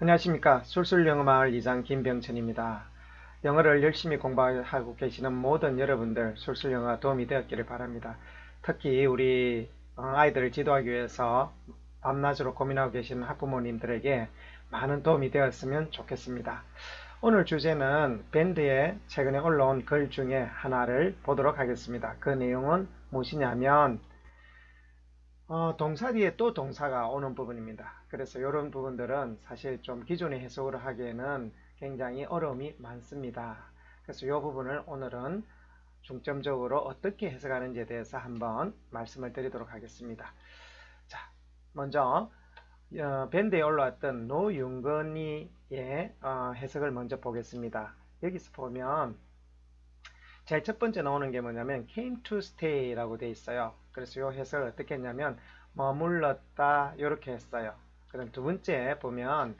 안녕하십니까 술술 영어 마을 이장 김병천입니다. 영어를 열심히 공부하고 계시는 모든 여러분들 술술 영어가 도움이 되었기를 바랍니다. 특히 우리 어, 아이들을 지도하기 위해서 밤낮으로 고민하고 계시는 학부모님들에게 많은 도움이 되었으면 좋겠습니다. 오늘 주제는 밴드에 최근에 올라온 글 중에 하나를 보도록 하겠습니다. 그 내용은 무엇이냐면 어, 동사 뒤에 또 동사가 오는 부분입니다. 그래서 이런 부분들은 사실 좀 기존의 해석을 하기에는 굉장히 어려움이 많습니다. 그래서 이 부분을 오늘은 중점적으로 어떻게 해석하는지에 대해서 한번 말씀을 드리도록 하겠습니다. 자, 먼저 어, 밴드에 올라왔던 노윤건이의 어, 해석을 먼저 보겠습니다. 여기서 보면 제일 첫 번째 나오는 게 뭐냐면 came to stay라고 돼 있어요. 그래서 이 해석을 어떻게 했냐면 머물렀다 이렇게 했어요. 그럼 두 번째 보면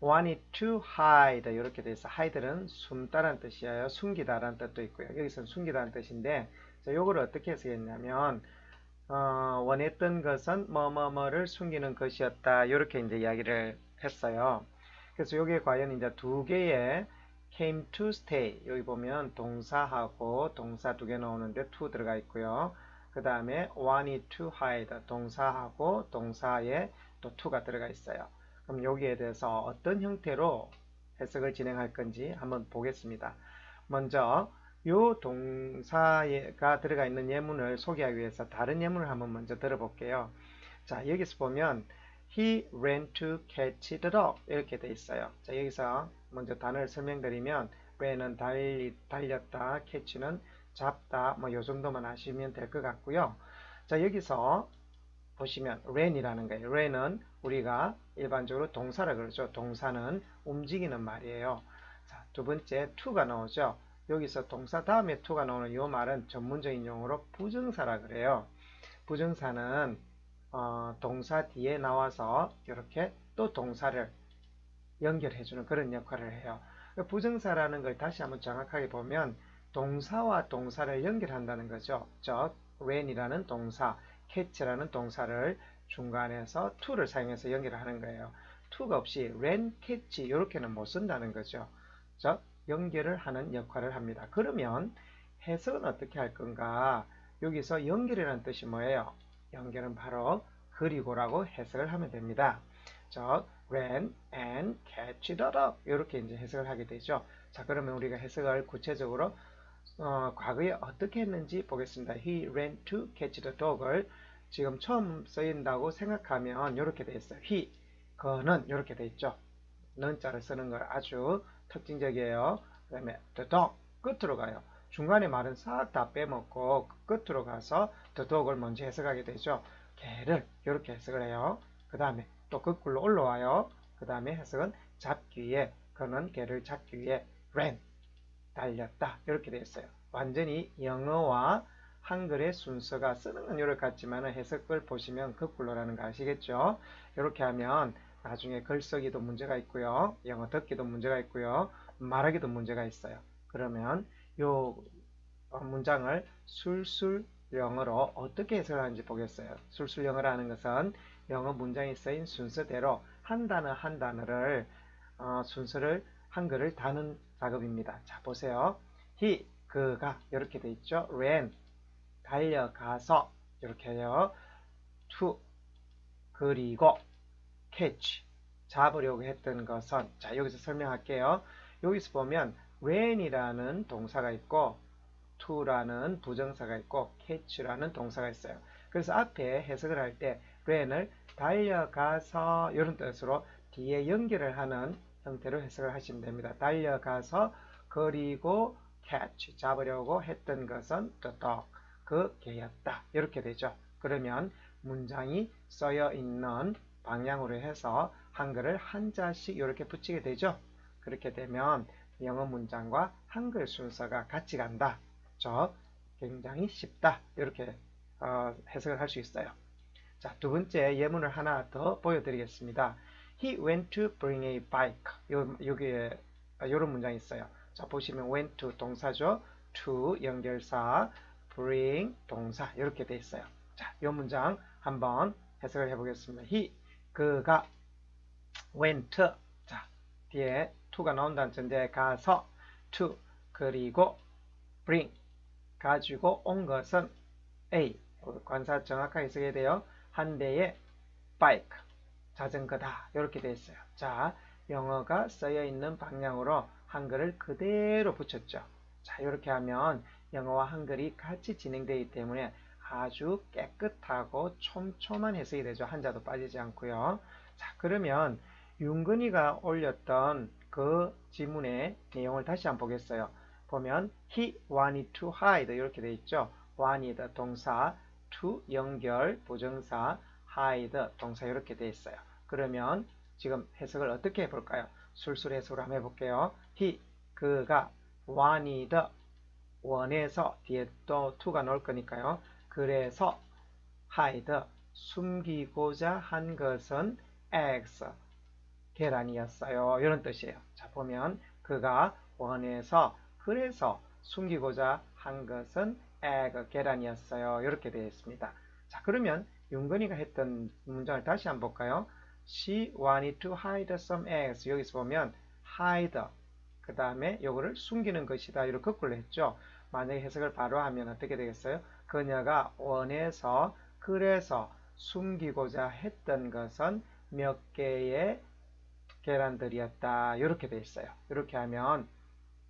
wanted to hide 이렇게 돼 있어. hide는 숨다라는 뜻이에요. 숨기다라는 뜻도 있고요. 여기서는 숨기다는 뜻인데 자, 요거를 어떻게 해석했냐면 어, 원했던 것은 뭐뭐뭐를 숨기는 것이었다. 이렇게 이제 이야기를 했어요. 그래서 요게 과연 이제 두 개의 came to stay 여기 보면 동사하고 동사 두 개 나오는데 to 들어가 있고요. 그 다음에 wanted to hide 동사하고 동사에 또 to가 들어가 있어요. 그럼 여기에 대해서 어떤 형태로 해석을 진행할 건지 한번 보겠습니다. 먼저 요 동사가 들어가 있는 예문을 소개하기 위해서 다른 예문을 한번 먼저 들어볼게요. 자 여기서 보면 He ran to catch the dog 이렇게 돼 있어요. 자 여기서 먼저 단어를 설명드리면 ran은 달리, 달렸다, catch는 잡다 뭐 요 정도만 하시면 될 것 같고요. 자 여기서 보시면 ran이라는 거예요. ran은 우리가 일반적으로 동사라 그러죠. 동사는 움직이는 말이에요. 자, 두 번째 to가 나오죠. 여기서 동사 다음에 to가 나오는 이 말은 전문적인 용어로 부정사라 그래요. 부정사는 어, 동사 뒤에 나와서 이렇게 또 동사를 연결해주는 그런 역할을 해요. 부정사라는 걸 다시 한번 정확하게 보면 동사와 동사를 연결한다는 거죠. 즉, when이라는 동사, catch라는 동사를 중간에서 to를 사용해서 연결하는 거예요. to가 없이 when, catch 이렇게는 못 쓴다는 거죠. 즉, 연결을 하는 역할을 합니다. 그러면 해석은 어떻게 할 건가? 여기서 연결이라는 뜻이 뭐예요? 연결은 바로 그리고라고 해석을 하면 됩니다. 즉, ran and catch the dog 이렇게 이제 해석을 하게 되죠. 자, 그러면 우리가 해석을 구체적으로 어, 과거에 어떻게 했는지 보겠습니다. He ran to catch the dog을 지금 처음 쓰인다고 생각하면 이렇게 돼 있어요. He, 그는 이렇게 돼 있죠. 는자를 쓰는 걸 아주 특징적이에요. 그 다음에 the dog, 끝으로 가요. 중간에 말은 싹 다 빼먹고 끝으로 가서 dog을 먼저 해석하게 되죠. 개를 이렇게 해석을 해요. 그 다음에 또 거꾸로 올라와요. 그 다음에 해석은 잡기 위해 그는 개를 잡기 위해 ran 달렸다 이렇게 되어 있어요. 완전히 영어와 한글의 순서가 쓰는 건 이렇게 같지만 해석을 보시면 거꾸로라는 거 아시겠죠? 이렇게 하면 나중에 글쓰기도 문제가 있고요. 영어 듣기도 문제가 있고요. 말하기도 문제가 있어요. 그러면 요 문장을 술술 영어로 어떻게 해석하는지 보겠어요. 술술 영어라는 것은 영어 문장이 쓰인 순서대로 한 단어 한 단어를 어, 순서를 한글을 다는 작업입니다. 자 보세요. he 그가 이렇게 돼 있죠. ran 달려가서 이렇게 해요. to 그리고 catch 잡으려고 했던 것은 자 여기서 설명할게요. 여기서 보면 ran이라는 동사가 있고 to라는 부정사가 있고 catch라는 동사가 있어요. 그래서 앞에 해석을 할때 ran을 달려가서 이런 뜻으로 뒤에 연결을 하는 형태로 해석을 하시면 됩니다. 달려가서 그리고 catch 잡으려고 했던 것은 dog 그 개였다 이렇게 되죠. 그러면 문장이 써여 있는 방향으로 해서 한글을 한자씩 이렇게 붙이게 되죠. 그렇게 되면 영어 문장과 한글 순서가 같이 간다. 즉 굉장히 쉽다. 이렇게 어, 해석을 할 수 있어요. 자, 두 번째 예문을 하나 더 보여드리겠습니다. He went to bring a bike. 요, 여기에 이런 문장이 있어요. 자, 보시면 went to 동사죠. to 연결사, bring 동사 이렇게 돼 있어요. 자, 이 문장 한번 해석을 해보겠습니다. He 그가 went 자 뒤에 to가 나온다는 전제에 가서 to 그리고 bring 가지고 온 것은 A 관사 정확하게 쓰게 돼요. 한 대의 bike 자전거다 이렇게 돼 있어요. 자 영어가 쓰여 있는 방향으로 한글을 그대로 붙였죠. 자 이렇게 하면 영어와 한글이 같이 진행되기 때문에 아주 깨끗하고 촘촘한 해석이 되죠. 한자도 빠지지 않고요. 자 그러면 윤근이가 올렸던 그 지문의 내용을 다시 한번 보겠어요. 보면 he wanted to hide 이렇게 돼 있죠. wanted 동사, to 연결 부정사, hide 동사 이렇게 돼 있어요. 그러면 지금 해석을 어떻게 해볼까요? 술술 해석을 한번 해볼게요. he 그가 wanted 원에서 뒤에 또 to가 나올 거니까요. 그래서 hide 숨기고자 한 것은 eggs 계란이었어요. 이런 뜻이에요. 자 보면 그가 원해서 그래서 숨기고자 한 것은 egg 계란이었어요. 이렇게 되어 있습니다. 자 그러면 윤건이가 했던 문장을 다시 한번 볼까요? She wanted to hide some eggs. 여기서 보면 hide 그 다음에 요거를 숨기는 것이다. 이렇게 거꾸로 했죠. 만약에 해석을 바로 하면 어떻게 되겠어요? 그녀가 원해서 그래서 숨기고자 했던 것은 몇 개의 계란들이었다. 이렇게 돼 있어요. 이렇게 하면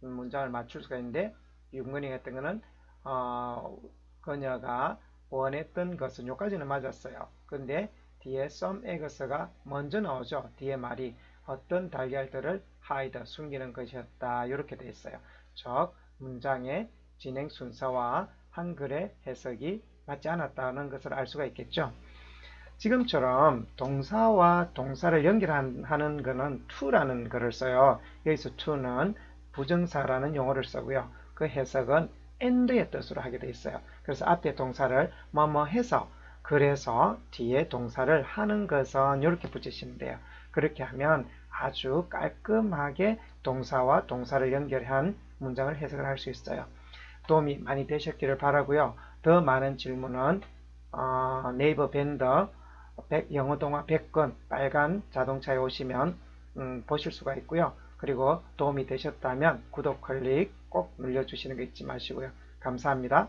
문장을 맞출 수가 있는데 윤건이가 했던 거는 어, 그녀가 원했던 것은 여기까지는 맞았어요. 근데 뒤에 some eggs가 먼저 나오죠. 뒤에 말이 어떤 달걀들을 hide 숨기는 것이었다. 이렇게 돼 있어요. 즉 문장의 진행 순서와 한글의 해석이 맞지 않았다는 것을 알 수가 있겠죠. 지금처럼 동사와 동사를 연결하는 것은 to라는 것을 써요. 여기서 to는 부정사라는 용어를 쓰고요. 그 해석은 and의 뜻으로 하게 돼 있어요. 그래서 앞에 동사를 뭐뭐 해서 그래서 뒤에 동사를 하는 것은 이렇게 붙이시면 돼요. 그렇게 하면 아주 깔끔하게 동사와 동사를 연결한 문장을 해석을 할 수 있어요. 도움이 많이 되셨기를 바라고요. 더 많은 질문은 어, 네이버 밴더 영어 동화 100건 빨간 자동차에 오시면 음, 보실 수가 있고요. 그리고 도움이 되셨다면 구독 클릭 꼭 눌러주시는 거 잊지 마시고요. 감사합니다.